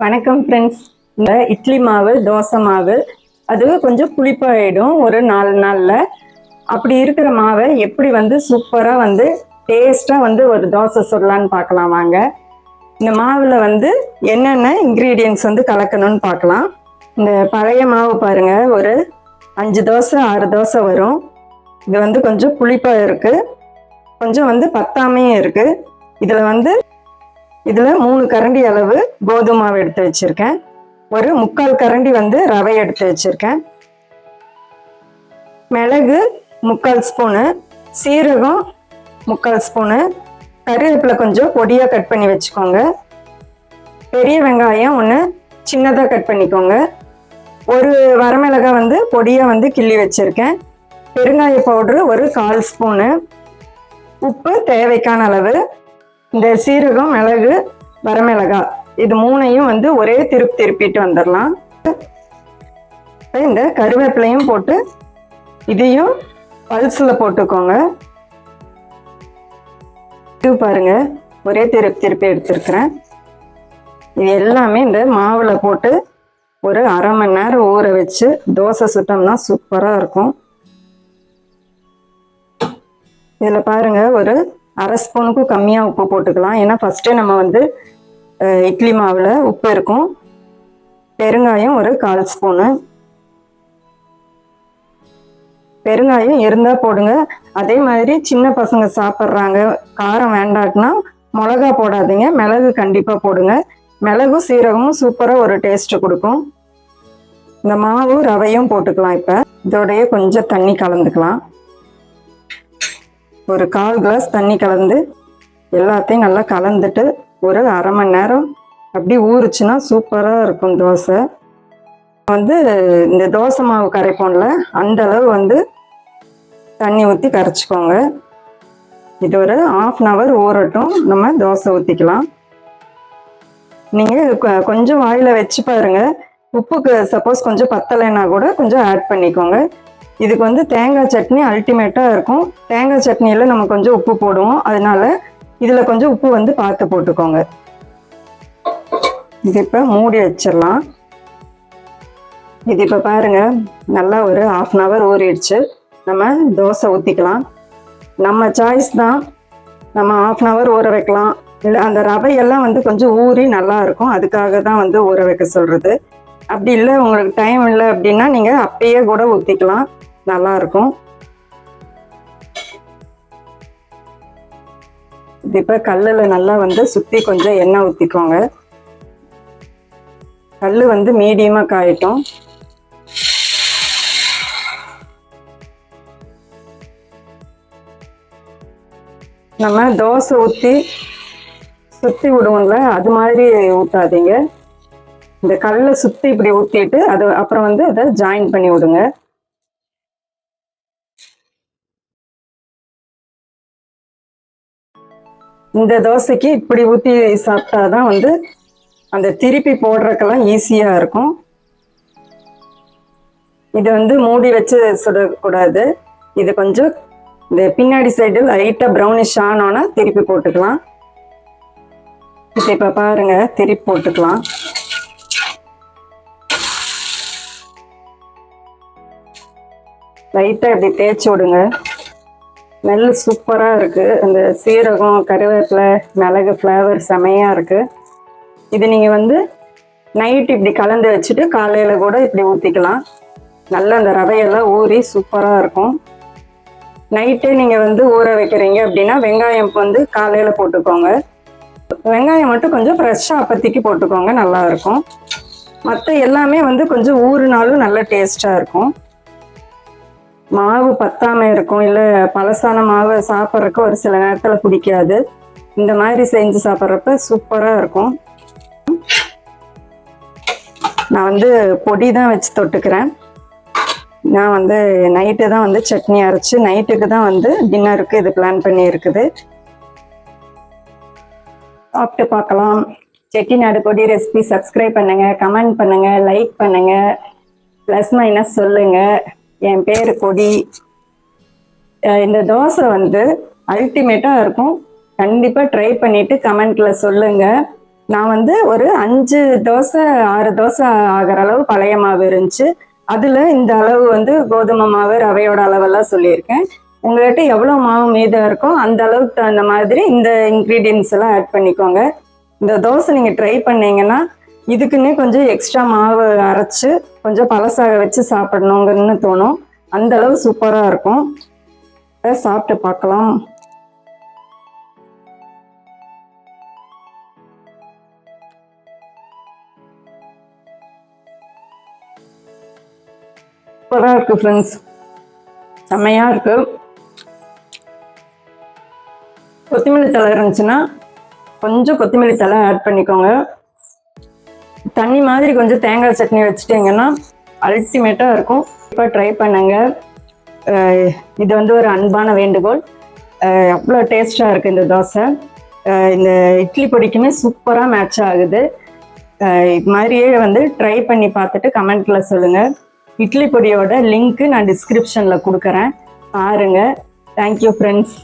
வணக்கம் ஃப்ரெண்ட்ஸ் இந்த இட்லி மாவு தோசை மாவு அது கொஞ்சம் புளிப்பாயிடும் ஒரு நாலு நாளில். அப்படி இருக்கிற மாவை எப்படி வந்து சூப்பராக வந்து டேஸ்ட்டாக வந்து ஒரு தோசை சுடலான்னு பார்க்கலாம் வாங்க. இந்த மாவில் வந்து என்னென்ன இன்க்ரீடியன்ஸ் வந்து கலக்கணும்னு பார்க்கலாம். இந்த பழைய மாவு பாருங்க ஒரு அஞ்சு தோசை ஆறு தோசை வரும். இது வந்து கொஞ்சம் புளிப்பாக இருக்குது கொஞ்சம் வந்து பத்தாமையும் இருக்குது இதில் வந்து இதில் மூணு கரண்டி அளவு கோதுமை மாவு எடுத்து வச்சுருக்கேன். ஒரு முக்கால் கரண்டி வந்து ரவை எடுத்து வச்சுருக்கேன். மிளகு முக்கால் ஸ்பூனு சீரகம் முக்கால் ஸ்பூனு கருவேப்பிலை கொஞ்சம் பொடியாக கட் பண்ணி வச்சுக்கோங்க. பெரிய வெங்காயம் ஒன்று சின்னதாக கட் பண்ணிக்கோங்க. ஒரு வரமிளகாய் வந்து பொடியாக வந்து கிள்ளி வச்சுருக்கேன். பெருங்காய பவுட்ரு ஒரு கால் ஸ்பூனு. உப்பு தேவைக்கான அளவு இந்த சீரகம் மிளகு வரமிளகாய் இது மூணையும் வந்து ஒரே திருப்பி திருப்பிட்டு வந்துடலாம் இந்த கருவேப்பிலையும் போட்டு இதையும் பல்ஸில் போட்டுக்கோங்க. இது பாருங்க ஒரே திருப்பி திருப்பி எடுத்துருக்குறேன். இது எல்லாமே இந்த மாவில் போட்டு ஒரு அரை மணி நேரம் ஊற வச்சு தோசை சுட்டோம்னா சூப்பராக இருக்கும். இதில் பாருங்க ஒரு அரை ஸ்பூனுக்கும் கம்மியாக உப்பு போட்டுக்கலாம். ஏன்னா ஃபஸ்ட்டே நம்ம வந்து இட்லி மாவில் உப்பு இருக்கும். பெருங்காயம் ஒரு கால் ஸ்பூனு. பெருங்காயம் இருந்தால் போடுங்க. அதே மாதிரி சின்ன பசங்க சாப்பிட்றாங்க காரம் வேண்டாட்டினா மிளகா போடாதீங்க. மிளகு கண்டிப்பாக போடுங்க. மிளகும் சீரகமும் சூப்பராக ஒரு டேஸ்ட்டு கொடுக்கும். இந்த மாவு ரவையும் போட்டுக்கலாம் இப்போ. இதோடையே கொஞ்சம் தண்ணி கலந்துக்கலாம். ஒரு கால் கிளாஸ் தண்ணி கலந்து எல்லாத்தையும் நல்லா கலந்துட்டு ஒரு அரை மணி நேரம் அப்படி ஊறுச்சுன்னா சூப்பராக இருக்கும் தோசை. வந்து இந்த தோசை மாவு கரைப்போம்ல அந்த அளவு வந்து தண்ணி ஊற்றி கரைச்சிக்கோங்க. இது ஒரு ஆஃப் அன் ஹவர் ஊறட்டும். நம்ம தோசை ஊற்றிக்கலாம் நீங்கள் கொஞ்சம் வாயில் வச்சு பாருங்கள் உப்புக்கு சப்போஸ் கொஞ்சம் பத்தலைன்னா கூட கொஞ்சம் ஆட் பண்ணிக்கோங்க. இதுக்கு வந்து தேங்காய் சட்னி அல்டிமேட்டாக இருக்கும். தேங்காய் சட்னியில் நம்ம கொஞ்சம் உப்பு போடுவோம். அதனால இதில் கொஞ்சம் உப்பு வந்து பார்த்து போட்டுக்கோங்க. இது இப்போ மூடி வச்சிடலாம். இது இப்போ பாருங்க நல்லா ஒரு ஆஃப் அன் ஹவர் ஊறிடுச்சு. நம்ம தோசை ஊற்றிக்கலாம் நம்ம சாய்ஸ் தான். நம்ம ஆஃப் அன் ஹவர் ஊற வைக்கலாம். இல்லை அந்த ரவையெல்லாம் வந்து கொஞ்சம் ஊறி நல்லா இருக்கும். அதுக்காக தான் வந்து ஊற வைக்க சொல்கிறது அப்படி இல்லை உங்களுக்கு டைம் இல்லை அப்படின்னா நீங்கள் அப்பயே கூட ஊற்றிக்கலாம் நல்லாயிருக்கும் இது இப்போ கல்லில் நல்லா வந்து சுற்றி கொஞ்சம் எண்ணெய் ஊற்றிக்கோங்க கல் வந்து மீடியமாக காயட்டும். நம்ம தோசை ஊற்றி சுற்றி விடுவோம்ல அது மாதிரி ஊற்றாதீங்க இந்த கல்லை சுற்றி இப்படி ஊற்றிட்டு அது அப்புறம் வந்து அதை ஜாயின் பண்ணி விடுங்க. இந்த தோசைக்கு இப்படி ஊற்றி சாப்பிட்டாதான் வந்து அந்த திருப்பி போடுறதுக்கெல்லாம் ஈஸியாக இருக்கும். இது வந்து மூடி வச்சு சுடக்கூடாது. இது கொஞ்சம் இந்த பின்னாடி சைடு லைட்டாக ப்ரௌனிஷ் ஆனோன்னா திருப்பி போட்டுக்கலாம். இது இப்போ பாருங்க திருப்பி போட்டுக்கலாம். லைட்டாக இப்படி தேய்ச்சி விடுங்க. ஸ்மெல் சூப்பராக இருக்குது அந்த சீரகம் கருவேப்பிலை மிளகு ஃப்ளேவர் செமையாக இருக்குது இது நீங்கள் வந்து நைட் இப்படி கலந்து வச்சுட்டு காலையில் கூட இப்படி ஊற்றிக்கலாம் நல்லா அந்த ரவையெல்லாம் ஊறி சூப்பராக இருக்கும். நைட்டே நீங்கள் வந்து ஊற வைக்கிறீங்க அப்படின்னா வெங்காயம் வந்து காலையில் போட்டுக்கோங்க. வெங்காயம் மட்டும் கொஞ்சம் ஃப்ரெஷ்ஷாக அப்பத்திக்கு போட்டுக்கோங்க நல்லாயிருக்கும் மற்ற எல்லாமே வந்து கொஞ்சம் ஊறுனாலும் நல்ல டேஸ்ட்டாக இருக்கும். மாவு பத்தாமல் இருக்கும் இல்லை பழசான மாவை சாப்பிட்றதுக்கு ஒரு சில நேரத்தில் பிடிக்காது. இந்த மாதிரி செஞ்சு சாப்பிட்றப்ப சூப்பராக இருக்கும். நான் வந்து பொடி தான் வச்சு தொட்டுக்கிறேன். நான் வந்து நைட்டு தான் வந்து சட்னி அரைச்சி நைட்டுக்கு தான் வந்து டின்னருக்கு இது பிளான் பண்ணி இருக்குது. சாப்பிட்டு பார்க்கலாம். செட்டிநாடு கொடி ரெசிபி சப்ஸ்கிரைப் பண்ணுங்க கமெண்ட் பண்ணுங்க லைக் பண்ணுங்க. ப்ளஸ் மைனஸ் சொல்லுங்கள் என் பேர் கொடி. இந்த தோசை வந்து அல்டிமேட்டாக இருக்கும். கண்டிப்பாக ட்ரை பண்ணிட்டு கமெண்ட்ல சொல்லுங்க. நான் வந்து ஒரு அஞ்சு தோசை ஆறு தோசை ஆகிற அளவு பழைய மாவு இருந்துச்சு. அதில் இந்த அளவு வந்து கோதுமை மாவு ரவையோட அளவெல்லாம் சொல்லியிருக்கேன். உங்கள்கிட்ட எவ்வளோ மாவு மீதம் இருக்கோ அந்த அளவுக்கு தகுந்த மாதிரி இந்த இன்க்ரீடியன்ஸ் எல்லாம் ஆட் பண்ணிக்கோங்க. இந்த தோசை நீங்கள் ட்ரை பண்ணீங்கன்னா இதுக்குன்னே கொஞ்சம் எக்ஸ்ட்ரா மாவு அரைச்சு கொஞ்சம் பழசாக வச்சு சாப்பிடணுங்கன்னு தோணும். அந்த அளவு சூப்பராக இருக்கும். சாப்பிட்டு பார்க்கலாம். சூப்பராக இருக்கு ஃப்ரெண்ட்ஸ் செம்மையாக இருக்கு. கொத்தமல்லி தழை இருந்துச்சுன்னா கொஞ்சம் கொத்தமல்லி தழை ஆட் பண்ணிக்கோங்க. தண்ணி மாதிரி கொஞ்சம் தேங்காய் சட்னி வச்சுட்டீங்கன்னா அல்டிமேட்டாக இருக்கும். இப்போ ட்ரை பண்ணுங்க. இது வந்து ஒரு அன்பான வேண்டுகோள். அவ்வளோ டேஸ்ட்டாக இருக்குது இந்த தோசை. இந்த இட்லி பொடிக்குமே சூப்பராக மேட்ச் ஆகுது. இது மாதிரியே வந்து ட்ரை பண்ணி பார்த்துட்டு கமெண்ட்டில் சொல்லுங்கள் இட்லி பொடியோட லிங்க்கு நான் டிஸ்கிரிப்ஷனில் கொடுக்குறேன். பாருங்கள் தேங்க்யூ ஃப்ரெண்ட்ஸ்